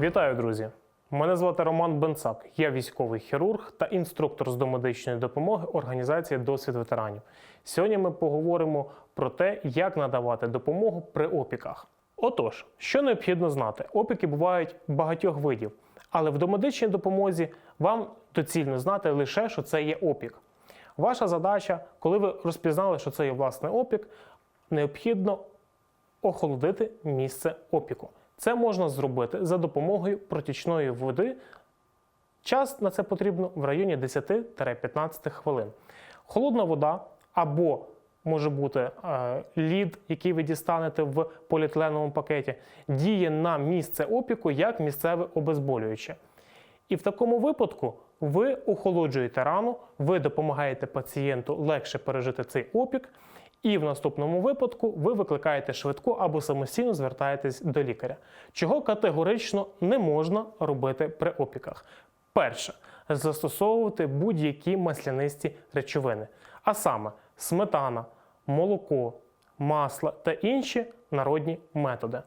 Вітаю, друзі! Мене звати Роман Бенцак. Я військовий хірург та інструктор з домедичної допомоги організації Досвід ветеранів. Сьогодні ми поговоримо про те, як надавати допомогу при опіках. Отож, що необхідно знати? Опіки бувають багатьох видів, але в домедичній допомозі вам доцільно знати лише, що це є опік. Ваша задача, коли ви розпізнали, що це є власне опік, необхідно охолодити місце опіку. Це можна зробити за допомогою протічної води. Час на це потрібно в районі 10-15 хвилин. Холодна вода або може бути е, лід, який ви дістанете в поліетиленовому пакеті, діє на місце опіку як місцеве обезболююче. І в такому випадку ви охолоджуєте рану, ви допомагаєте пацієнту легше пережити цей опік, і в наступному випадку ви викликаєте швидку або самостійно звертаєтесь до лікаря, чого категорично не можна робити при опіках. Перше, застосовувати будь-які маслянисті речовини, а саме сметана, молоко, масло та інші народні методи.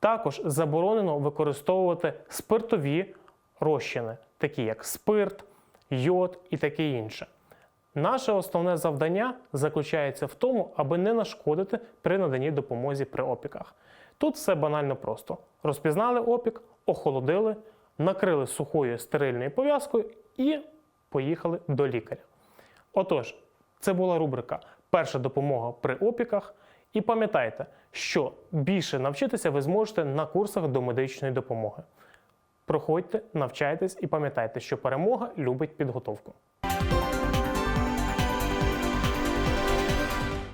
Також заборонено використовувати спиртові розчини, такі як спирт, йод і таке інше. Наше основне завдання заключається в тому, аби не нашкодити при наданні допомозі при опіках. Тут все банально просто: розпізнали опік, охолодили, накрили сухою стерильною пов'язкою і поїхали до лікаря. Отож, це була рубрика Перша допомога при опіках. І пам'ятайте, що більше навчитися ви зможете на курсах до медичної допомоги. Проходьте, навчайтесь і пам'ятайте, що перемога любить підготовку.